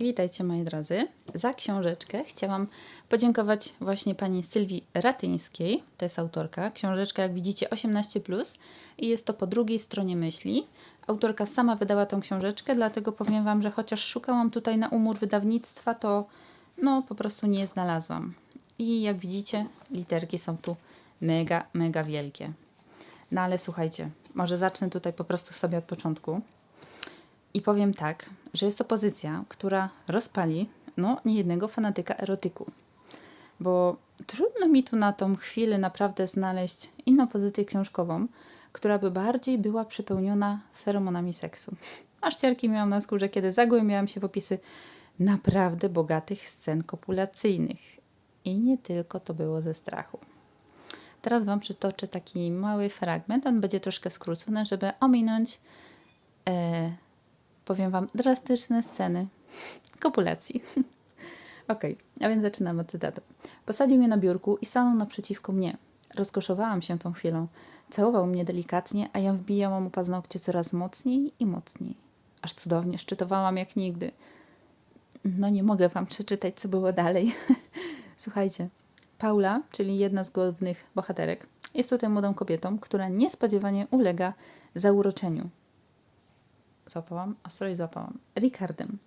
Witajcie moi drodzy. Za książeczkę chciałam podziękować właśnie pani Sylwii Ratyńskiej, to jest autorka. Książeczka, jak widzicie, 18 i jest to po drugiej stronie myśli. Autorka sama wydała tą książeczkę, dlatego powiem wam, że chociaż szukałam tutaj na umór wydawnictwa, to no po prostu nie znalazłam. I jak widzicie, literki są tu mega, mega wielkie. No ale słuchajcie, może zacznę tutaj po prostu sobie od początku. I powiem tak, że jest to pozycja, która rozpali no, niejednego fanatyka erotyku. Bo trudno mi tu na tą chwilę naprawdę znaleźć inną pozycję książkową, która by bardziej była przepełniona feromonami seksu. Aż ciarki miałam na skórze, kiedy zagłębiałam się w opisy naprawdę bogatych scen kopulacyjnych. I nie tylko to było ze strachu. Teraz Wam przytoczę taki mały fragment. On będzie troszkę skrócony, żeby ominąć e, powiem Wam, drastyczne sceny kopulacji. ok, a więc zaczynamy od cytatu. Posadził mnie na biurku i stanął naprzeciwko mnie. Rozkoszowałam się tą chwilą. Całował mnie delikatnie, a ja wbijałam mu paznokcie coraz mocniej i mocniej. Aż cudownie szczytowałam jak nigdy. No nie mogę Wam przeczytać, co było dalej. Słuchajcie, Paula, czyli jedna z głównych bohaterek, jest tutaj młodą kobietą, która niespodziewanie ulega zauroczeniu złapałam, a sorry, złapałam, Ricardem.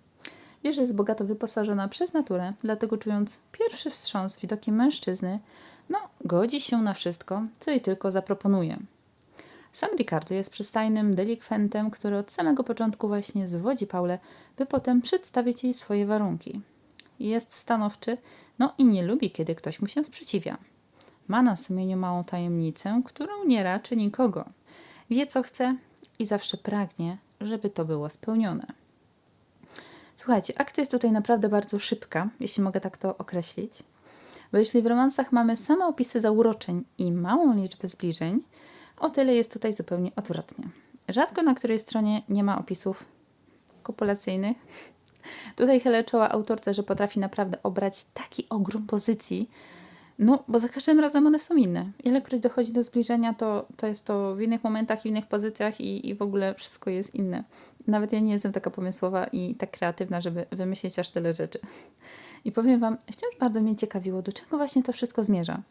Wie, że jest bogato wyposażona przez naturę, dlatego czując pierwszy wstrząs widokiem mężczyzny, no, godzi się na wszystko, co jej tylko zaproponuje. Sam Ricardo jest przystajnym delikwentem, który od samego początku właśnie zwodzi Paulę, by potem przedstawić jej swoje warunki. Jest stanowczy, no i nie lubi, kiedy ktoś mu się sprzeciwia. Ma na sumieniu małą tajemnicę, którą nie raczy nikogo. Wie, co chce i zawsze pragnie, żeby to było spełnione. Słuchajcie, akcja jest tutaj naprawdę bardzo szybka, jeśli mogę tak to określić. Bo jeśli w romansach mamy same opisy zauroczeń i małą liczbę zbliżeń, o tyle jest tutaj zupełnie odwrotnie. Rzadko na której stronie nie ma opisów kopulacyjnych. Tutaj chylę czoła autorce, że potrafi naprawdę obrać taki ogrom pozycji, no, bo za każdym razem one są inne. Ilekroć dochodzi do zbliżenia, to, to jest to w innych momentach, w innych pozycjach i, i w ogóle wszystko jest inne. Nawet ja nie jestem taka pomysłowa i tak kreatywna, żeby wymyślić aż tyle rzeczy. I powiem Wam, wciąż bardzo mnie ciekawiło, do czego właśnie to wszystko zmierza.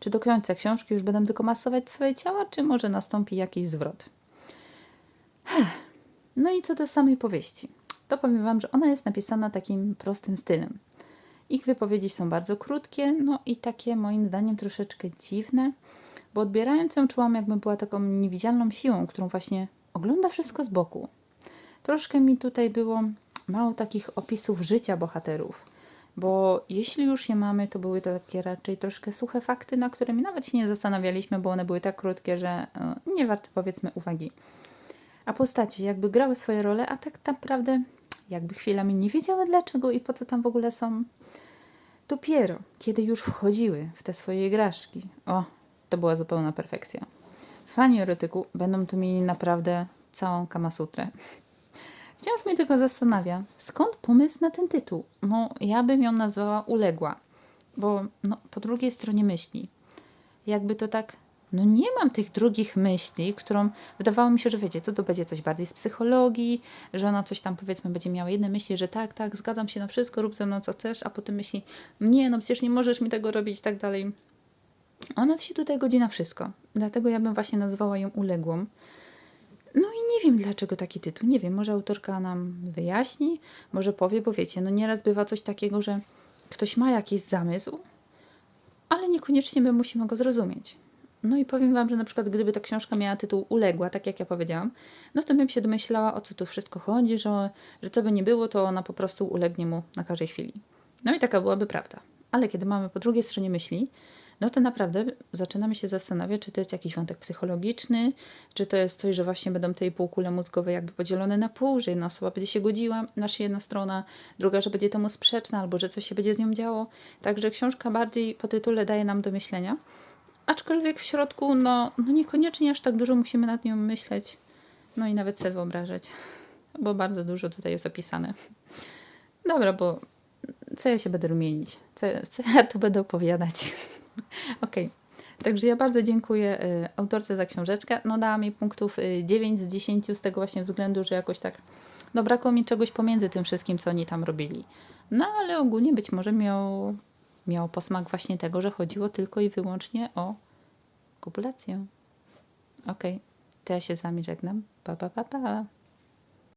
Czy do końca książki już będę tylko masować swoje ciała, czy może nastąpi jakiś zwrot? No i co do samej powieści. To powiem Wam, że ona jest napisana takim prostym stylem. Ich wypowiedzi są bardzo krótkie, no i takie moim zdaniem troszeczkę dziwne, bo odbierając ją czułam, jakby była taką niewidzialną siłą, którą właśnie ogląda wszystko z boku. Troszkę mi tutaj było mało takich opisów życia bohaterów, bo jeśli już je mamy, to były to takie raczej troszkę suche fakty, na którymi nawet się nie zastanawialiśmy, bo one były tak krótkie, że e, nie warte powiedzmy uwagi. A postacie jakby grały swoje role, a tak naprawdę jakby chwilami nie wiedziały dlaczego i po co tam w ogóle są. Dopiero, kiedy już wchodziły w te swoje igraszki, o, to była zupełna perfekcja. Fani erotyku będą tu mieli naprawdę całą kamasutrę. Wciąż mnie tylko zastanawia, skąd pomysł na ten tytuł? No, ja bym ją nazwała Uległa, bo no, po drugiej stronie myśli. Jakby to tak no nie mam tych drugich myśli, którą wydawało mi się, że wiecie, to, to będzie coś bardziej z psychologii, że ona coś tam powiedzmy będzie miała jedne myśli, że tak, tak, zgadzam się na wszystko, rób ze mną co chcesz, a potem myśli, nie, no przecież nie możesz mi tego robić i tak dalej. Ona się tutaj godzi na wszystko. Dlatego ja bym właśnie nazwała ją uległą. No i nie wiem dlaczego taki tytuł. Nie wiem, może autorka nam wyjaśni, może powie, bo wiecie, no nieraz bywa coś takiego, że ktoś ma jakiś zamysł, ale niekoniecznie my musimy go zrozumieć. No i powiem Wam, że na przykład gdyby ta książka miała tytuł Uległa, tak jak ja powiedziałam, no to bym się domyślała, o co tu wszystko chodzi, że, że co by nie było, to ona po prostu ulegnie mu na każdej chwili. No i taka byłaby prawda. Ale kiedy mamy po drugiej stronie myśli, no to naprawdę zaczynamy się zastanawiać, czy to jest jakiś wątek psychologiczny, czy to jest coś, że właśnie będą te półkule mózgowe jakby podzielone na pół, że jedna osoba będzie się godziła, nasza jedna strona, druga, że będzie temu sprzeczna, albo że coś się będzie z nią działo. Także książka bardziej po tytule daje nam do myślenia. Aczkolwiek w środku, no, no niekoniecznie aż tak dużo musimy nad nią myśleć, no i nawet sobie wyobrażać, bo bardzo dużo tutaj jest opisane. Dobra, bo co ja się będę rumienić? Co, co ja tu będę opowiadać? Okej. Okay. Także ja bardzo dziękuję y, autorce za książeczkę. No dała mi punktów y, 9 z 10 z tego właśnie względu, że jakoś tak No brakło mi czegoś pomiędzy tym wszystkim, co oni tam robili. No ale ogólnie być może miał, miał posmak właśnie tego, że chodziło tylko i wyłącznie o kopulację. Okej, to ja się z Wami żegnam. Pa, pa, pa, pa.